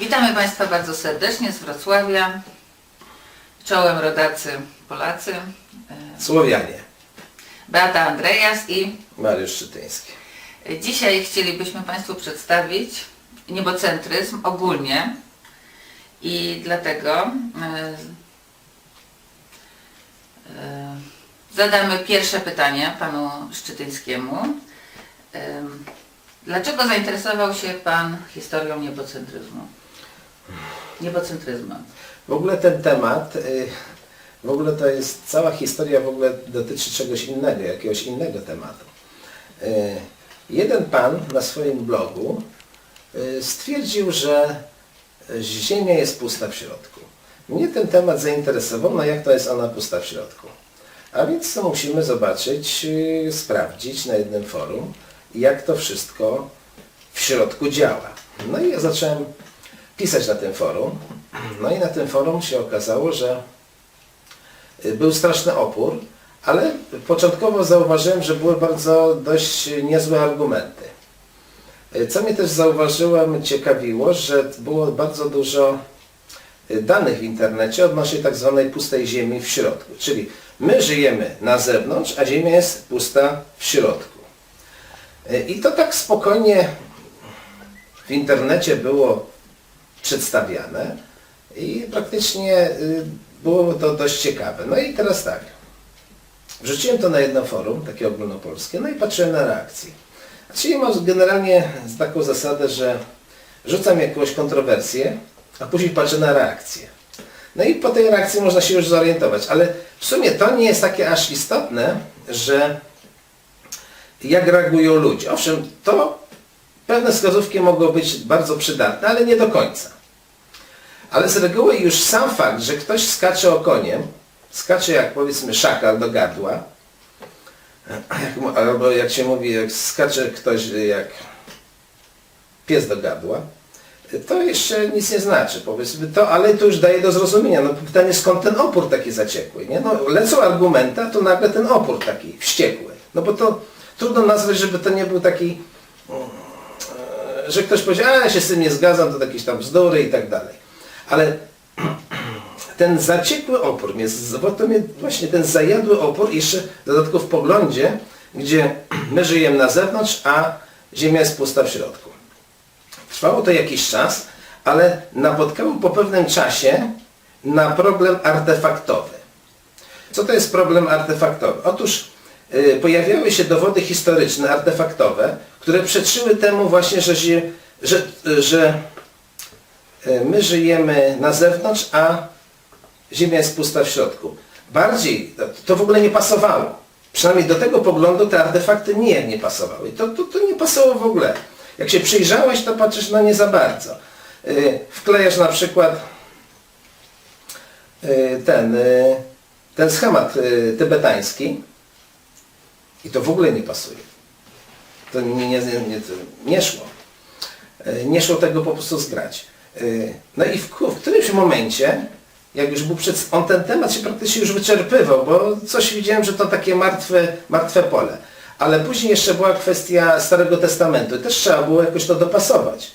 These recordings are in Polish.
Witamy Państwa bardzo serdecznie z Wrocławia. Czołem rodacy Polacy. Słowianie. Beata Andrejas i Mariusz Szczytyński. dzisiaj chcielibyśmy Państwu przedstawić niebocentryzm ogólnie i dlatego e, e, zadamy pierwsze pytanie Panu Szczytyńskiemu. Dlaczego zainteresował się Pan historią niebocentryzmu? Niebocentryzmem. W ogóle ten temat, y, w ogóle to jest, cała historia w ogóle dotyczy czegoś innego, jakiegoś innego tematu. Y, Jeden pan na swoim blogu y, stwierdził, że Ziemia jest pusta w środku. Mnie ten temat zainteresował, no jak to jest ona pusta w środku. A więc to musimy zobaczyć, sprawdzić na jednym forum, jak to wszystko w środku działa. No i ja zacząłem pisać na tym forum. No i na tym forum się okazało, że y, był straszny opór, ale początkowo zauważyłem, że były bardzo dość niezłe argumenty. Y, Co mnie też zauważyłem, ciekawiło, że było bardzo dużo y, danych w internecie odnośnie tak zwanej pustej ziemi w środku. Czyli my żyjemy na zewnątrz, a ziemia jest pusta w środku. Y, I to tak spokojnie w internecie było przedstawiane i praktycznie y, było to dość ciekawe. No i teraz tak, wrzuciłem to na jedno forum, takie ogólnopolskie, no i patrzyłem na reakcje. Czyli mam generalnie taką zasadę, że rzucam jakąś kontrowersję, a później patrzę na reakcję. No i po tej reakcji można się już zorientować, ale w sumie to nie jest takie aż istotne, że jak reagują ludzie. Owszem, to pewne wskazówki mogą być bardzo przydatne, ale nie do końca. Ale z reguły już sam fakt, że ktoś skacze okoniem, skacze jak powiedzmy szakal do gardła, albo jak się mówi, jak skacze ktoś jak pies do gardła, to jeszcze nic nie znaczy, powiedzmy to, ale to już daje do zrozumienia. No pytanie, skąd ten opór taki zaciekły, nie? No lecą argumenty, a to nagle ten opór taki wściekły. No bo to trudno nazwać, żeby to nie był taki, e, że ktoś powiedział, a ja się z tym nie zgadzam, to jakieś tam bzdury i tak dalej. Ale ten zaciekły opór, z- bo to mnie właśnie ten zajadły opór, jeszcze dodatkowo w poglądzie, gdzie my żyjemy na zewnątrz, a Ziemia jest pusta w środku. Trwało to jakiś czas, ale napotkało po pewnym czasie na problem artefaktowy. Co to jest problem artefaktowy? Otóż pojawiały się dowody historyczne, artefaktowe, które przeczyły temu właśnie, że, że, że y, my żyjemy na zewnątrz, a Ziemia jest pusta w środku. Bardziej to, w ogóle nie pasowało. Przynajmniej do tego poglądu te artefakty nijak nie pasowały. To, to, to nie pasowało w ogóle. Jak się przyjrzałeś, to patrzysz na nie za bardzo. Wklejasz na przykład ten, ten schemat tybetański i to w ogóle nie pasuje. To nie, nie, nie, nie, szło. Yy, Nie szło tego po prostu zgrać. Yy, No i w, w którymś momencie, jak już był przed, on ten temat się praktycznie już wyczerpywał, bo coś widziałem, że to takie martwe, martwe pole. Ale później jeszcze była kwestia Starego Testamentu też trzeba było jakoś to dopasować.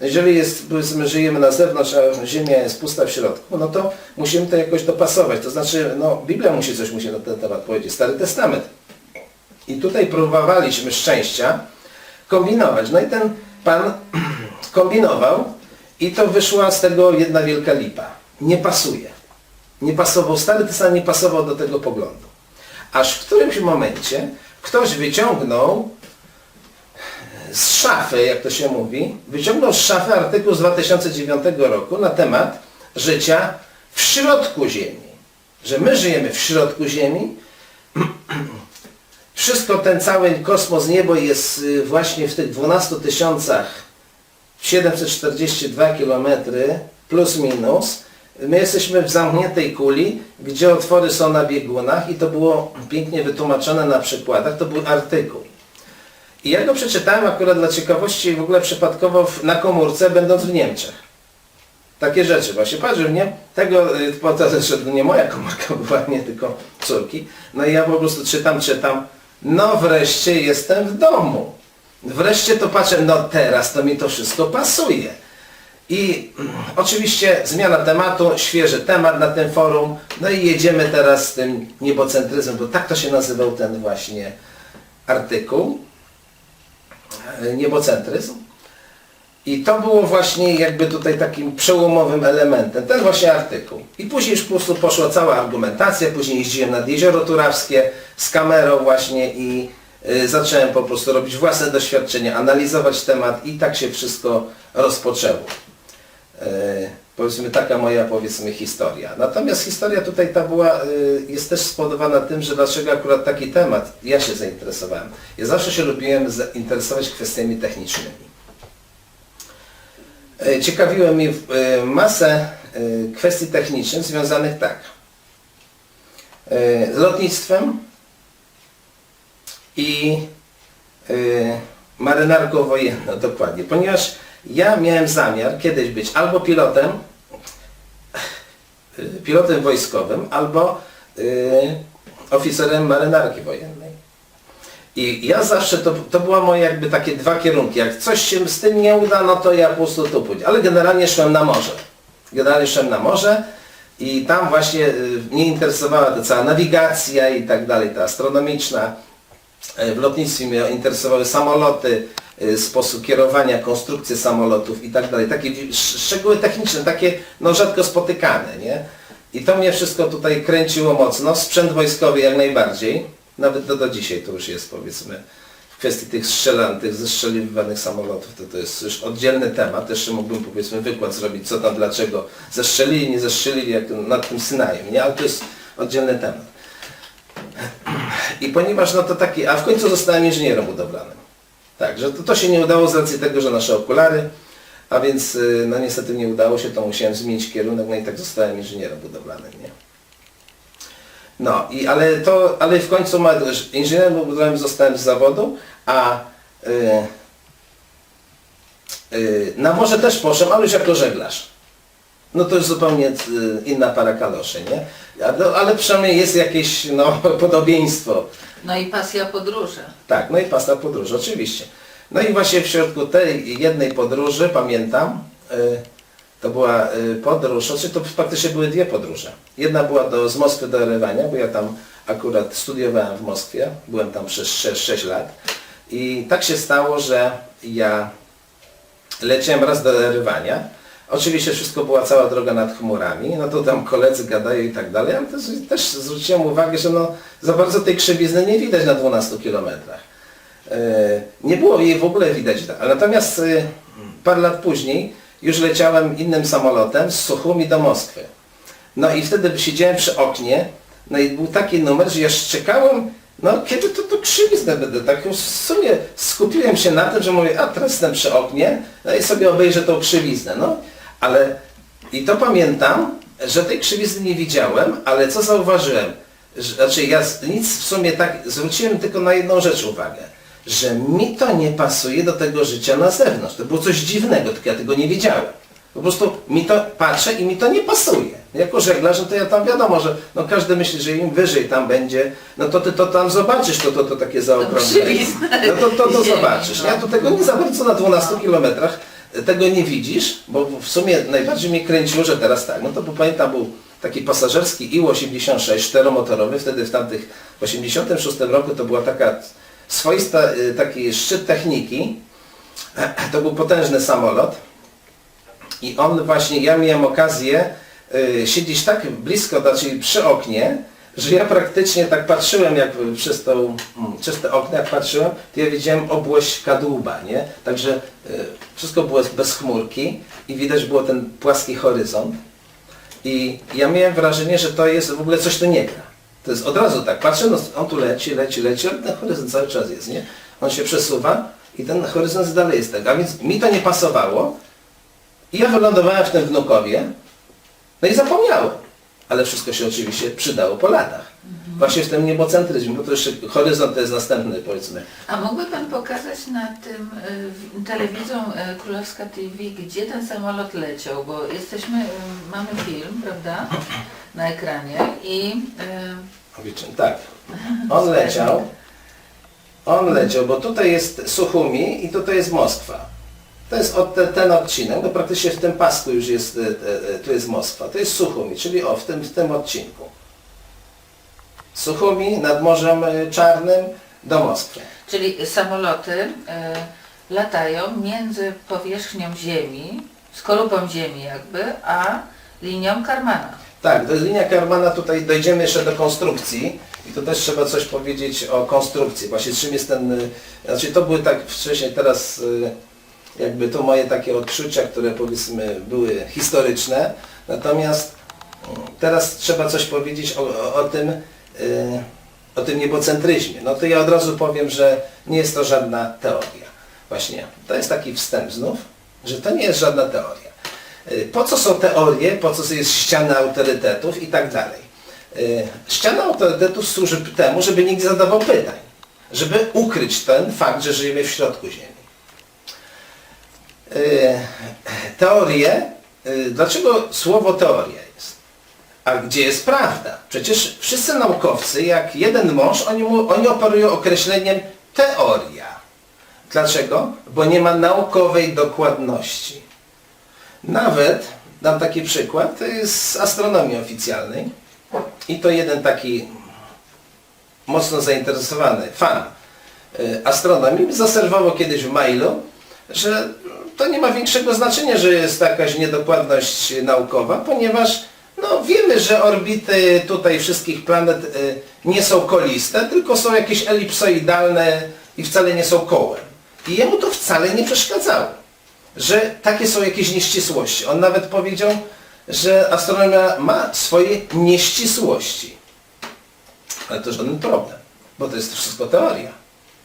Jeżeli jest, powiedzmy, żyjemy na zewnątrz, a Ziemia jest pusta w środku, no to musimy to jakoś dopasować. To znaczy, no, Biblia musi coś musi na ten temat powiedzieć, Stary Testament. I tutaj próbowaliśmy szczęścia kombinować. No i ten pan kombinował i to wyszła z tego jedna wielka lipa. Nie pasuje. Nie pasował, Stary Testament nie pasował do tego poglądu. Aż w którymś momencie ktoś wyciągnął z szafy, jak to się mówi, wyciągnął z szafy artykuł z 2009 roku na temat życia w środku Ziemi. Że my żyjemy w środku Ziemi, wszystko ten cały kosmos, niebo jest y, właśnie w tych 12 tysiącach 742 km plus minus. My jesteśmy w zamkniętej kuli, gdzie otwory są na biegunach i to było pięknie wytłumaczone na przykładach. To był artykuł. I ja go przeczytałem akurat dla ciekawości w ogóle przypadkowo na komórce, będąc w Niemczech. Takie rzeczy właśnie. Patrzył mnie, tego, y, to, że to nie moja komórka była, nie tylko córki. No i ja po prostu czytam, czytam. No wreszcie jestem w domu. wreszcie to patrzę, no teraz to mi to wszystko pasuje. I mm, oczywiście zmiana tematu, świeży temat na tym forum, no i jedziemy teraz z tym niebocentryzmem, bo tak to się nazywał ten właśnie artykuł, e, niebocentryzm. I to było właśnie jakby tutaj takim przełomowym elementem, ten właśnie artykuł. I później już po prostu poszła cała argumentacja, później jeździłem nad Jezioro Turawskie z kamerą właśnie i y, zacząłem po prostu robić własne doświadczenia, analizować temat i tak się wszystko rozpoczęło. Y, powiedzmy taka moja powiedzmy historia. Natomiast historia tutaj ta była, y, jest też spowodowana tym, że dlaczego akurat taki temat ja się zainteresowałem. Ja zawsze się lubiłem zainteresować kwestiami technicznymi. E, Ciekawiło mnie e, masę e, kwestii technicznych związanych tak z lotnictwem i marynarką wojenną, dokładnie. Ponieważ ja miałem zamiar kiedyś być albo pilotem, pilotem wojskowym, albo oficerem marynarki wojennej. I ja zawsze, to, to była moje jakby takie dwa kierunki. Jak coś się z tym nie uda, no to ja po prostu tu pójdę. Ale generalnie szłem na morze. Generalnie szłem na morze i tam właśnie y, mnie interesowała ta cała nawigacja i tak dalej, ta astronomiczna. Y, W lotnictwie mnie interesowały samoloty, y, sposób kierowania, konstrukcje samolotów i tak dalej. Takie szczegóły techniczne, takie no rzadko spotykane, nie? I to mnie wszystko tutaj kręciło mocno. Sprzęt wojskowy jak najbardziej. Nawet do, do dzisiaj to już jest powiedzmy w kwestii tych strzelan, tych zestrzeliwanych samolotów, to to jest już oddzielny temat. Jeszcze mógłbym powiedzmy wykład zrobić, co tam, dlaczego zestrzelili, nie zestrzelili, jak nad tym Synajem, nie? Ale to jest oddzielny temat. I ponieważ no to taki, a w końcu zostałem inżynierem budowlanym. Tak, że to, to się nie udało z racji tego, że nasze okulary, a więc y, no niestety nie udało się, to musiałem zmienić kierunek, no i tak zostałem inżynierem budowlanym, nie? No, i, ale to, ale w końcu ma, inżynierem budowlanym zostałem z zawodu, a y, y, na morze też poszedłem, ale już jako żeglarz. No to już zupełnie y, inna para kaloszy, nie? Ale przynajmniej jest jakieś no, podobieństwo. No i pasja podróży. Tak, no i pasta podróży, oczywiście. No i właśnie w środku tej jednej podróży, pamiętam, to była y, podróż, znaczy to faktycznie były dwie podróże. Jedna była do, z Moskwy do Erywania, bo ja tam akurat studiowałem w Moskwie, byłem tam przez 6, 6 lat. I tak się stało, że ja leciałem raz do Erywania. Oczywiście wszystko była cała droga nad chmurami, no to tam koledzy gadają i tak dalej, ale też, też zwróciłem uwagę, że no za bardzo tej krzywizny nie widać na 12 kilometrach. E, Nie było jej w ogóle widać. Ale Natomiast e, parę lat później już leciałem innym samolotem z Suchumi do Moskwy. No i wtedy siedziałem przy oknie, no i był taki numer, że ja czekałem, no kiedy to, to krzywiznę będę, tak już w sumie skupiłem się na tym, że mówię, a teraz jestem przy oknie, no i sobie obejrzę tą krzywiznę, no. Ale i to pamiętam, że tej krzywizny nie widziałem, ale co zauważyłem, znaczy ja nic w sumie tak, zwróciłem tylko na jedną rzecz uwagę, że mi to nie pasuje do tego życia na zewnątrz. To było coś dziwnego, tylko ja tego nie wiedziałem. Po prostu mi to patrzę i mi to nie pasuje. Jako żeglarz, no to ja tam wiadomo, że no każdy myśli, że im wyżej tam będzie, no to ty to tam zobaczysz, to, to, to takie zaokrąglenie. No to, to, to zobaczysz. no. Ja to tego nie za bardzo na 12 kilometrach tego nie widzisz, bo w sumie najbardziej mnie kręciło, że teraz tak, no to bo pamiętam był taki pasażerski IL-86 czteromotorowy, wtedy w tamtych, w 86 roku to była taka swoista y, taki szczyt techniki, to był potężny samolot i on właśnie, ja miałem okazję y, siedzieć tak blisko, znaczy przy oknie, że ja praktycznie tak patrzyłem, jak przez, tą, mm, przez te okna, jak patrzyłem, to ja widziałem obłość kadłuba, nie? Także y, wszystko było bez chmurki i widać było ten płaski horyzont. I ja miałem wrażenie, że to jest w ogóle coś tu nie gra. To jest od razu tak, patrzę, no on tu leci, leci, leci, ale ten horyzont cały czas jest, nie? On się przesuwa i ten horyzont dalej jest tak. A więc mi to nie pasowało i ja wylądowałem w tym wnukowie, no i zapomniałem. Ale wszystko się oczywiście przydało po latach. Właśnie w tym niebocentryzmie, bo to jeszcze horyzont to jest następny powiedzmy. A mógłby Pan pokazać na tym y, telewizją y, Królewska TV, gdzie ten samolot leciał? Bo jesteśmy, y, mamy film, prawda, na ekranie i y, Tak. On leciał, On leciał, bo tutaj jest Suchumi i tutaj jest Moskwa. To jest od te, ten odcinek, no praktycznie w tym pasku już jest, e, e, e, tu jest Moskwa. To jest Suchumi, czyli o, w tym, w tym odcinku. Suchumi nad Morzem Czarnym do Moskwy. Czyli samoloty e, latają między powierzchnią Ziemi, skorupą Ziemi jakby, a linią Karmana. Tak, jest linia Karmana, tutaj dojdziemy jeszcze do konstrukcji i tu też trzeba coś powiedzieć o konstrukcji. Właśnie czym jest ten, znaczy to były tak wcześniej, teraz y, jakby to moje takie odczucia, które powiedzmy były historyczne, natomiast y, teraz trzeba coś powiedzieć o, o, o tym, y, o tym niebocentryzmie. No to ja od razu powiem, że nie jest to żadna teoria. Właśnie, to jest taki wstęp znów, że to nie jest żadna teoria. Y, Po co są teorie, po co jest ściana autorytetów i tak dalej. Y, Ściana autorytetów służy temu, żeby nikt nie zadawał pytań, żeby ukryć ten fakt, że żyjemy w środku Ziemi. Y, Teorie, dlaczego słowo teoria jest? A gdzie jest prawda? Przecież wszyscy naukowcy, jak jeden mąż, oni, oni operują określeniem teoria. Dlaczego? Bo nie ma naukowej dokładności. Nawet, dam taki przykład, z astronomii oficjalnej. I to jeden taki mocno zainteresowany fan y, astronomii zaserwował kiedyś w mailu, że to nie ma większego znaczenia, że jest jakaś niedokładność naukowa, ponieważ no, wiemy, że orbity tutaj wszystkich planet y, nie są koliste, tylko są jakieś elipsoidalne i wcale nie są kołem. I jemu to wcale nie przeszkadzało że takie są jakieś nieścisłości. On nawet powiedział, że astronomia ma swoje nieścisłości. Ale to żaden problem, bo to jest wszystko teoria.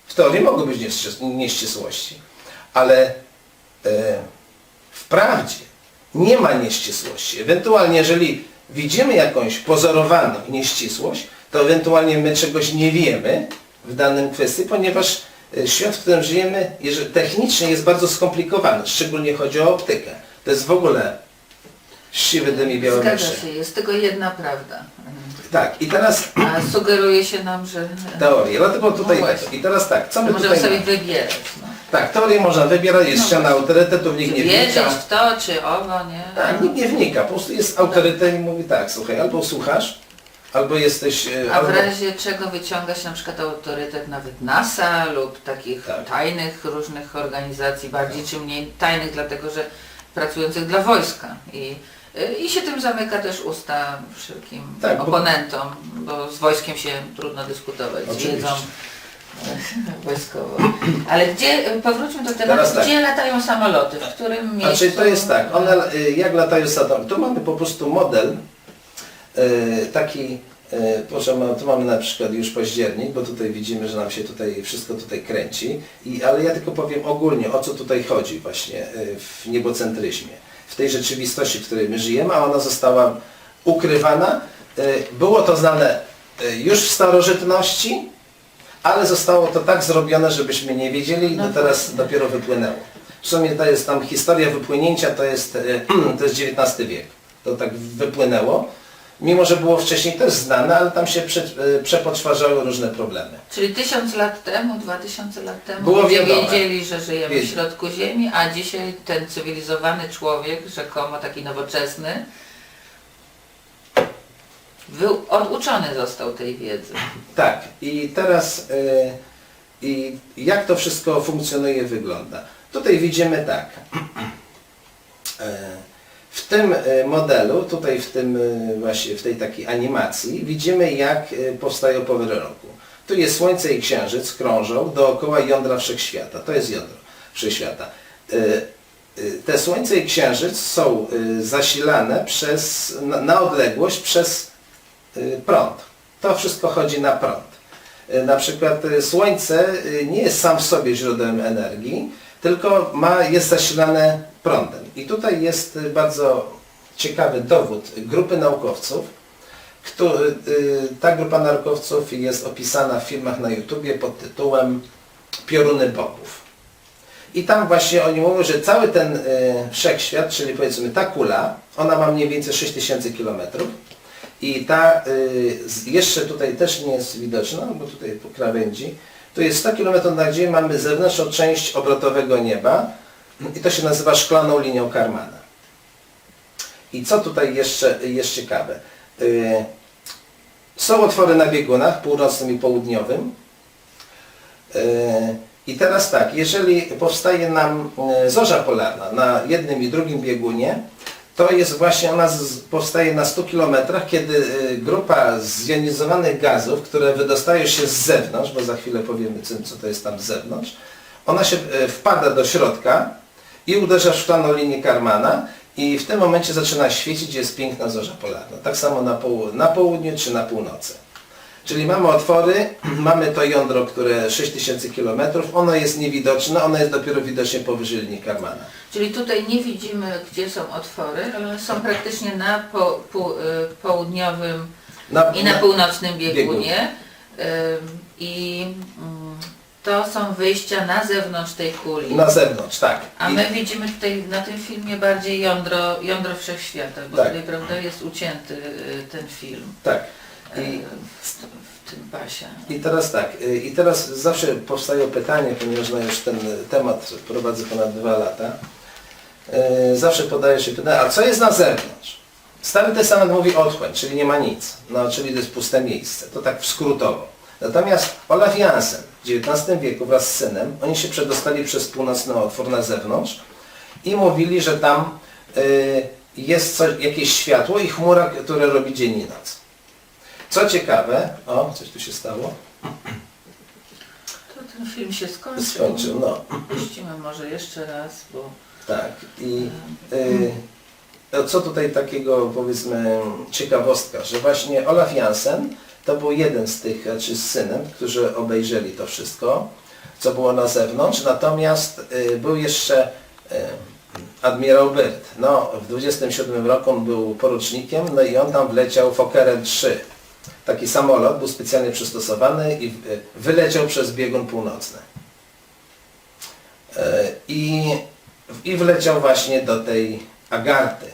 W teorii mogą być nieścis- nieścisłości, ale e, w prawdzie nie ma nieścisłości. Ewentualnie, jeżeli widzimy jakąś pozorowaną nieścisłość, to ewentualnie my czegoś nie wiemy w danym kwestii, ponieważ świat, w którym żyjemy, technicznie jest bardzo skomplikowany, szczególnie chodzi o optykę. To jest w ogóle siwy dym i białe Zgadza myszy. się, jest tylko jedna prawda. Tak, i teraz A sugeruje się nam, że teorie. Dlatego tutaj No tak. właśnie. I teraz tak, co my możemy tutaj sobie mamy? wybierać. No. Tak, teorię można wybierać, jest No ściana autorytetów, nikt nie Wierzyć wnika. w to, czy owo, nie? Tak, nikt nie wnika, po prostu jest autorytet i mówi tak, słuchaj, albo słuchasz, albo jesteś... e, A w albo... razie czego wyciąga się na przykład autorytet nawet NASA lub takich Tak. tajnych różnych organizacji, bardziej czy mniej tajnych, dlatego że pracujących dla wojska. I, y, i się tym zamyka też usta wszelkim Tak, bo- oponentom, bo z wojskiem się trudno dyskutować, z Oczywiście. wiedzą e, wojskową. Ale gdzie, powróćmy do tematu, Teraz tak. gdzie latają samoloty, w którym miejscu? Znaczy to jest tak, one y, jak latają sadom, tu mamy po prostu model taki, y, proszę, tu mamy na przykład już październik, bo tutaj widzimy, że nam się tutaj wszystko tutaj kręci, I, ale ja tylko powiem ogólnie, o co tutaj chodzi właśnie y, w niebocentryzmie, w tej rzeczywistości, w której my żyjemy, a ona została ukrywana. Było to znane już w starożytności, ale zostało to tak zrobione, żebyśmy nie wiedzieli, No no teraz dopiero wypłynęło. W sumie to jest tam historia wypłynięcia, to jest, e, to jest XIX wiek. To tak wypłynęło. Mimo, że było wcześniej też znane, ale tam się prze, e, przepoczwarzały różne problemy. Czyli tysiąc lat temu, dwa tysiące lat temu Było ludzie wiadome. wiedzieli, że żyjemy w środku Ziemi, a dzisiaj ten cywilizowany człowiek, rzekomo taki nowoczesny, był, oduczony został tej wiedzy. Tak, i teraz e, i jak to wszystko funkcjonuje, wygląda. Tutaj widzimy tak. E, W tym e, modelu, tutaj w tym e, właśnie, w tej takiej animacji widzimy jak e, powstają pory roku. Tu jest Słońce i Księżyc krążą dookoła jądra Wszechświata. To jest jądro Wszechświata. Te Słońce i Księżyc są zasilane przez, na, odległość przez prąd. To wszystko chodzi na prąd. Na przykład Słońce nie jest sam w sobie źródłem energii, tylko ma, jest zasilane prądem. I tutaj jest y, bardzo ciekawy dowód grupy naukowców. Który, y, ta grupa naukowców jest opisana w filmach na YouTubie pod tytułem Pioruny Bogów. I tam właśnie oni mówią, że cały ten y, wszechświat, czyli powiedzmy ta kula, ona ma mniej więcej 6000 km. I ta jeszcze tutaj też nie jest widoczna, bo tutaj po krawędzi, Tu jest 100 km na dzień, mamy zewnętrzną część obrotowego nieba i to się nazywa szklaną linią Karmana. I co tutaj jeszcze jest ciekawe? Y, Są otwory na biegunach północnym i południowym. Y, I teraz tak, jeżeli powstaje nam y, zorza polarna na jednym i drugim biegunie, to jest właśnie, ona powstaje na 100 km, kiedy y, grupa zjonizowanych gazów, które wydostają się z zewnątrz, bo za chwilę powiemy, co, co to jest tam z zewnątrz, ona się y, wpada do środka i uderza w szklaną linię Karmana i w tym momencie zaczyna świecić, jest piękna zorza polarna. Tak samo na, poł- na południu czy na północy. Czyli mamy otwory, mamy to jądro, które 6000 km, ono jest niewidoczne, ono jest dopiero widocznie powyżej linii Karmana. Czyli tutaj nie widzimy, gdzie są otwory, ale są praktycznie na po, pół- y, południowym Na, i na północnym biegunie. I mm, to są wyjścia na zewnątrz tej kuli. na zewnątrz, tak. A I- my widzimy tutaj na tym filmie bardziej jądro, jądro wszechświata, bo Tak. tutaj prawda, jest ucięty y, ten film Tak. I, w, w tym pasie. I teraz tak, y, i teraz zawsze powstaje pytanie, ponieważ no już ten temat prowadzę ponad dwa lata, y, zawsze podaje się pytanie, a co jest na zewnątrz? Stary Testament mówi otchłań, czyli nie ma nic, no, czyli to jest puste miejsce, to tak skrótowo. Natomiast Olaf Jansen w XIX wieku wraz z synem, oni się przedostali przez północny otwór na zewnątrz i mówili, że tam y, jest coś, jakieś światło i chmura, które robi dzień i noc. Co ciekawe, o, coś tu się stało, To ten film się skończył. skończył, no, Puścimy może jeszcze raz, bo tak. I y, no, co tutaj takiego, powiedzmy, ciekawostka, że właśnie Olaf Jansen to był jeden z tych, czy z synem, którzy obejrzeli to wszystko, co było na zewnątrz, natomiast y, był jeszcze y, admirał Byrt. No, w 27 roku on był porucznikiem, no i on tam wleciał Fokkerem 3. Taki samolot był specjalnie przystosowany i wyleciał przez biegun północny. E, I, I wleciał właśnie do tej Agarty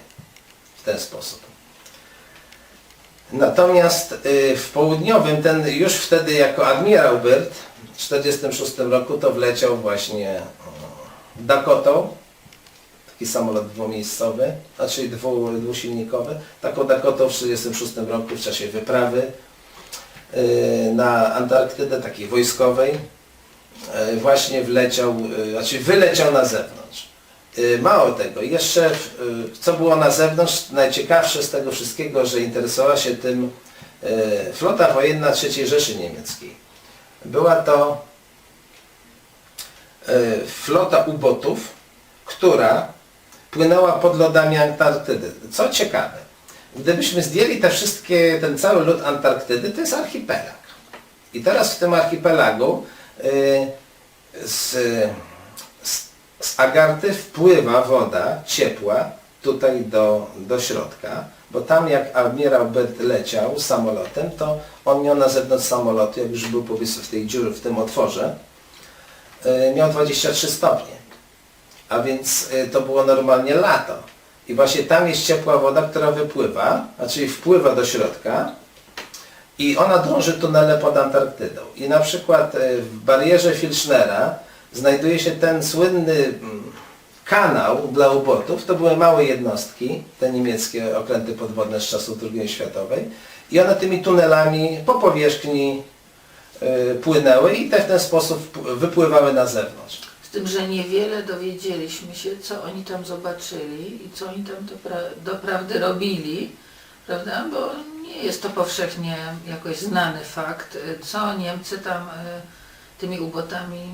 w ten sposób. Natomiast y, w południowym, ten już wtedy jako admirał Byrd w 1946 roku to wleciał właśnie Dakotą, taki samolot dwumiejscowy, znaczy dwu, dwusilnikowy. Taką Dakotą w 1936 roku w czasie wyprawy y, na Antarktydę, takiej wojskowej, y, właśnie wleciał, y, znaczy wyleciał na zewnątrz. Mało tego, jeszcze co było na zewnątrz, najciekawsze z tego wszystkiego, że interesowała się tym flota wojenna III Rzeszy Niemieckiej. Była to flota ubotów, która płynęła pod lodami Antarktydy. Co ciekawe, gdybyśmy zdjęli te wszystkie, ten cały lód Antarktydy, to jest archipelag. I teraz w tym archipelagu y, z, z, z Agarty wpływa woda ciepła tutaj do, do środka, bo tam jak admirał Byrd leciał samolotem, to on miał na zewnątrz samolotu, jak już był powiedzmy w tej dziurze, w tym otworze, y, miał 23 stopnie. A więc y, to było normalnie lato. I właśnie tam jest ciepła woda, która wypływa, znaczy wpływa do środka i ona drąży tunele pod Antarktydą. I na przykład y, w barierze Filchnera znajduje się ten słynny mm, kanał dla ubotów. To były małe jednostki, te niemieckie okręty podwodne z czasów II światowej. I one tymi tunelami po powierzchni y, płynęły i te w ten sposób wypływały na zewnątrz. Z tym, że niewiele dowiedzieliśmy się, co oni tam zobaczyli i co oni tam dopra- doprawdy robili, prawda? Bo nie jest to powszechnie jakoś znany fakt, co Niemcy tam y, tymi ubotami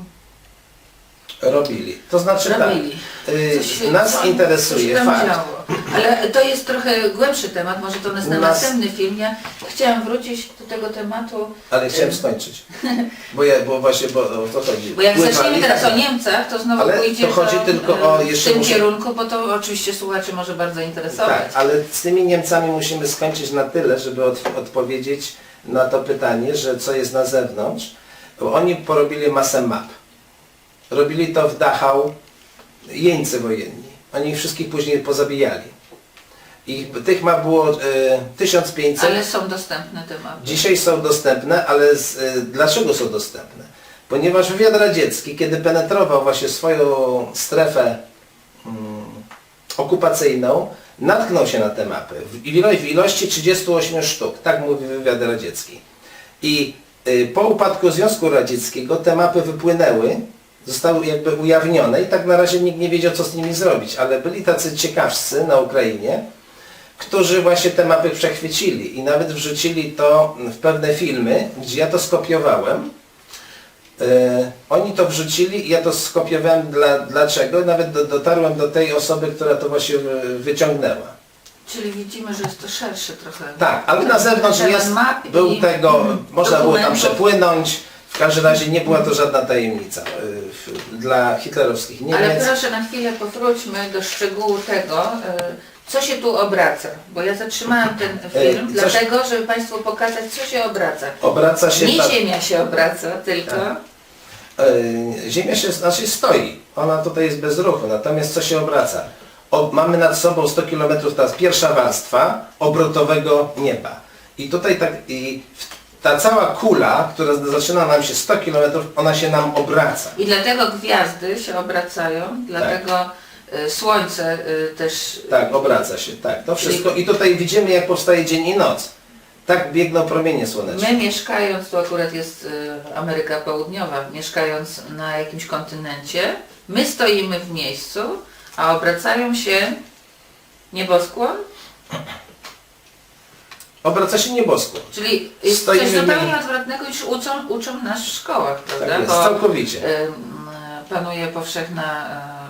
Robili. To znaczy robili. tak, y, Coś się- nas co- interesuje coś tam fakt, Działo. Ale to jest trochę głębszy temat, może to jest na Nas- następny film. Ja chciałam wrócić do tego tematu, ale chciałem y, skończyć. Bo, ja, bo właśnie bo, o to chodzi. bo jak Pływali zaczniemy teraz tak- o Niemcach, to znowu Ale pójdzie to chodzi tylko o- w jeszcze tym muszę- kierunku, bo to oczywiście słuchaczy może bardzo interesować. Tak, ale z tymi Niemcami musimy skończyć na tyle, żeby od, odpowiedzieć na to pytanie, że co jest na zewnątrz. Bo oni porobili masę map. Robili to w Dachau jeńcy wojenni. Oni ich wszystkich później pozabijali. I tych map było e, 1500. Ale są dostępne te mapy. Dzisiaj są dostępne, ale z, y, dlaczego są dostępne? Ponieważ wywiad radziecki, kiedy penetrował właśnie swoją strefę mm, okupacyjną, natknął się na te mapy w, ilo- w ilości 38 sztuk, tak mówi wywiad radziecki. I y, po upadku Związku Radzieckiego te mapy wypłynęły, zostały jakby ujawnione i tak na razie nikt nie wiedział co z nimi zrobić, ale byli tacy ciekawscy na Ukrainie, którzy właśnie te mapy przechwycili i nawet wrzucili to w pewne filmy, gdzie ja to skopiowałem. E, oni to wrzucili i ja to skopiowałem dla, dlaczego. Nawet do, dotarłem do tej osoby, która to właśnie wy- wyciągnęła. Czyli widzimy, że jest to szersze trochę. Tak, ale na zewnątrz jest, był tego, można było tam przepłynąć. W każdym razie nie była to żadna tajemnica y, w- dla hitlerowskich Ale Niemiec. proszę na chwilę powróćmy do szczegółu tego, e, co się tu obraca. Bo ja zatrzymałam ten film E, coś- dlatego, żeby Państwu pokazać, co się obraca. Obraca się Nie ta- Ziemia się obraca, tylko Tak. E, Ziemia się znaczy stoi. Ona tutaj jest bez ruchu. Natomiast co się obraca? O, mamy nad sobą 100 km teraz pierwsza warstwa obrotowego nieba. I tutaj tak i w- ta cała kula, która zaczyna nam się 100 km, ona się nam obraca. i dlatego gwiazdy się obracają, dlatego e, Słońce e, też Tak, obraca się, tak. To wszystko. I tutaj widzimy jak powstaje dzień i noc. Tak biegną promienie słoneczne. My mieszkając, tu akurat jest y, Ameryka Południowa, mieszkając na jakimś kontynencie, my stoimy w miejscu, a obracają się nieboskłon, Obraca się nieboskłon. czyli jest coś zupełnie odwrotnego niż uczą, uczą nas w szkołach, Tak prawda? jest, Bo całkowicie. panuje powszechne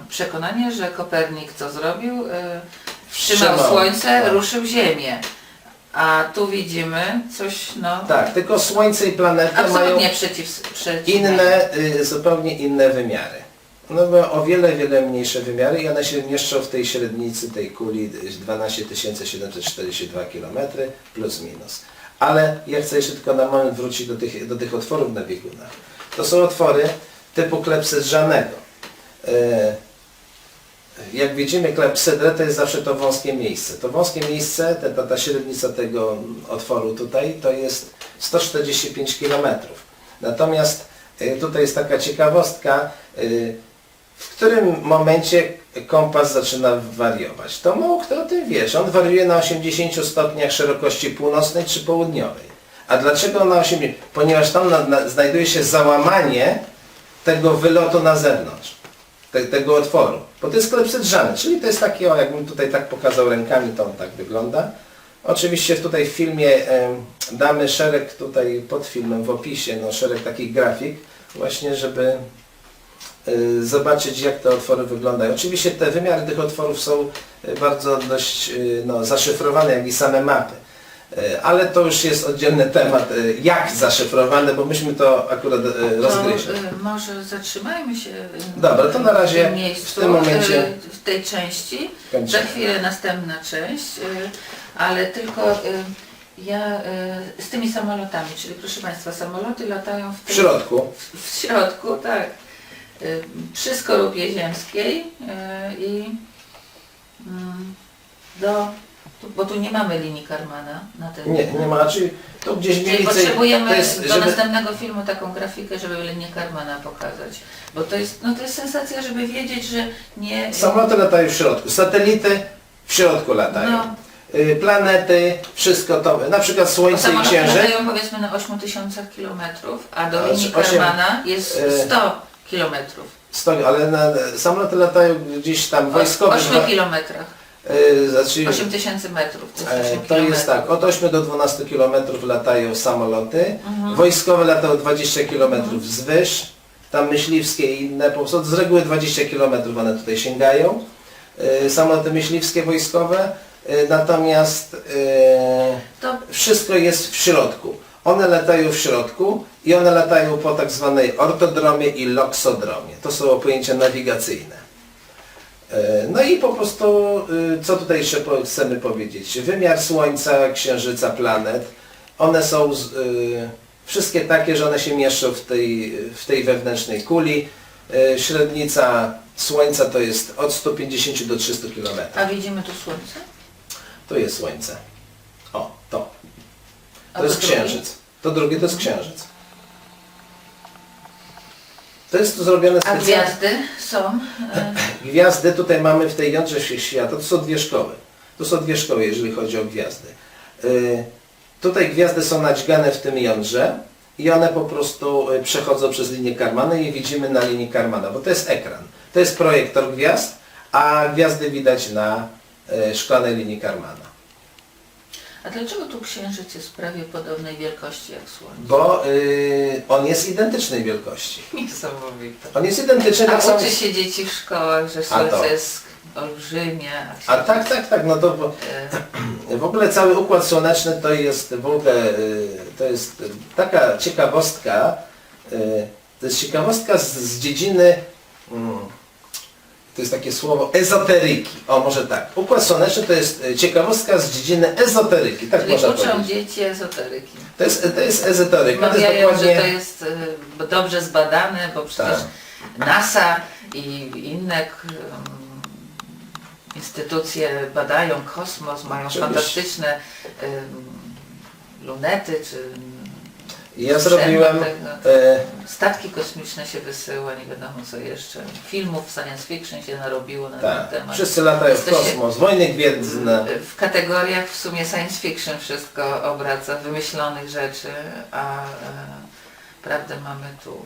y, przekonanie, że Kopernik co zrobił? Y, Wstrzymał Wstrzymał. słońce, Tak. ruszył Ziemię. A tu widzimy coś, no, Tak, tylko Słońce i planety mają przeciw, przeciw inne, y, zupełnie inne wymiary. No o wiele, wiele mniejsze wymiary i one się mieszczą w tej średnicy tej kuli y, 12 742 km plus minus. Ale ja chcę jeszcze tylko na moment wrócić do tych, do tych otworów na biegunach. To są otwory typu klepsydrzanego. E, Jak widzimy, klepsydrę to jest zawsze to wąskie miejsce. To wąskie miejsce, ta, ta, średnica tego otworu tutaj, to jest 145 km. Natomiast y, tutaj jest taka ciekawostka, y, w którym momencie kompas zaczyna wariować. To mało kto o tym wie, że on wariuje na 80 stopniach szerokości północnej czy południowej. A dlaczego na 80? Ponieważ tam na, na, znajduje się załamanie tego wylotu na zewnątrz, te, tego otworu. Bo to jest klepsydrzany, czyli to jest takie, o, jakbym tutaj tak pokazał rękami, to on tak wygląda. Oczywiście tutaj w filmie em, damy szereg tutaj pod filmem w opisie, no szereg takich grafik, właśnie żeby zobaczyć jak te otwory wyglądają. Oczywiście te wymiary tych otworów są y, bardzo dość y, no, zaszyfrowane, jak i same mapy. Y, Ale to już jest oddzielny temat, y, jak zaszyfrowane, bo myśmy to akurat y, rozgryźli. y, może zatrzymajmy się y, Dobra, to na razie w tym miejscu, w tym momencie y, w tej części. Za Kończymy. chwilę następna część, y, ale tylko y, ja y, z tymi samolotami, czyli proszę Państwa, samoloty latają w, W tej, środku. w środku, tak, y, przy skorupie ziemskiej y, i mm, do, bo tu nie mamy linii Karmana na tym. Nie, nie ma, czyli to gdzieś mniej więcej potrzebujemy jest, do żeby, następnego filmu taką grafikę, żeby linię Karmana pokazać. Bo to jest, no to jest sensacja, żeby wiedzieć, że nie... Samoloty latają w środku, satelity w środku latają. No. Y, Planety, wszystko to, na przykład Słońce i Księżyc. latają powiedzmy na 8000 kilometrów, a do linii Karmana jest e, 100 kilometrów. Stoi, ale na, samoloty latają gdzieś tam W wojskowe. 8 kilometrach, y, znaczy, 8000 metrów. To jest e, 8 to jest tak, kilometrów. od 8 do 12 km latają samoloty, Mhm. wojskowe latają 20 km wzwyż, tam myśliwskie i inne, po prostu z reguły 20 km one tutaj sięgają. Y, Samoloty myśliwskie wojskowe, natomiast To wszystko jest w środku. One latają w środku i one latają po tak zwanej ortodromie i loksodromie. To są pojęcia nawigacyjne. E, No i po prostu, y, co tutaj jeszcze chcemy powiedzieć? Wymiar Słońca, Księżyca, planet, one są y, wszystkie takie, że one się mieszczą w tej, w tej wewnętrznej kuli. E, Średnica Słońca to jest od 150 do 300 km. a widzimy tu Słońce? To jest Słońce. O, to. A To jest drugie? księżyc. To drugie to jest księżyc. To jest zrobione A specjalnie. gwiazdy są? e, Gwiazdy tutaj mamy w tej jądrze świata, to są dwie szkoły. To są dwie szkoły, jeżeli chodzi o gwiazdy. Y, Tutaj gwiazdy są nadźgane w tym jądrze i one po prostu y, przechodzą przez linię Karmana i je widzimy na linii Karmana, bo to jest ekran. To jest projektor gwiazd, a gwiazdy widać na y, szklanej linii Karmana. A dlaczego tu księżyc jest prawie podobnej wielkości jak Słońce? Bo y, on jest identycznej wielkości. Niesamowite. On jest identyczny, A tak samo... uczy się dzieci w szkołach, że A Słońce jest olbrzymie, a A tak, tak, tak, no to... bo- e, W ogóle cały Układ Słoneczny to jest w ogóle y, to jest taka ciekawostka, y, to jest ciekawostka z, z dziedziny, to jest takie słowo ezoteryki. O, może tak. Układ Słoneczny to jest y, ciekawostka z dziedziny ezoteryki, tak Czyli można uczą powiedzieć. dzieci ezoteryki. To jest, to jest ezoteryka, to jest Mawiają, że dokładnie... to jest e, dobrze zbadane, bo przecież Tak. NASA i inne k- instytucje badają kosmos, mają Oczywiście. fantastyczne lunety czy Ja zrobiłem... e, Statki kosmiczne się wysyła, nie wiadomo co jeszcze. Filmów science fiction się narobiło na tak, ten temat. wszyscy latają w kosmos, wojny gwiezdne. W kategoriach w sumie science fiction wszystko obraca, wymyślonych rzeczy, a e, prawdę mamy tu.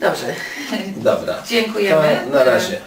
Dobrze, Dobra, dziękujemy. to na razie.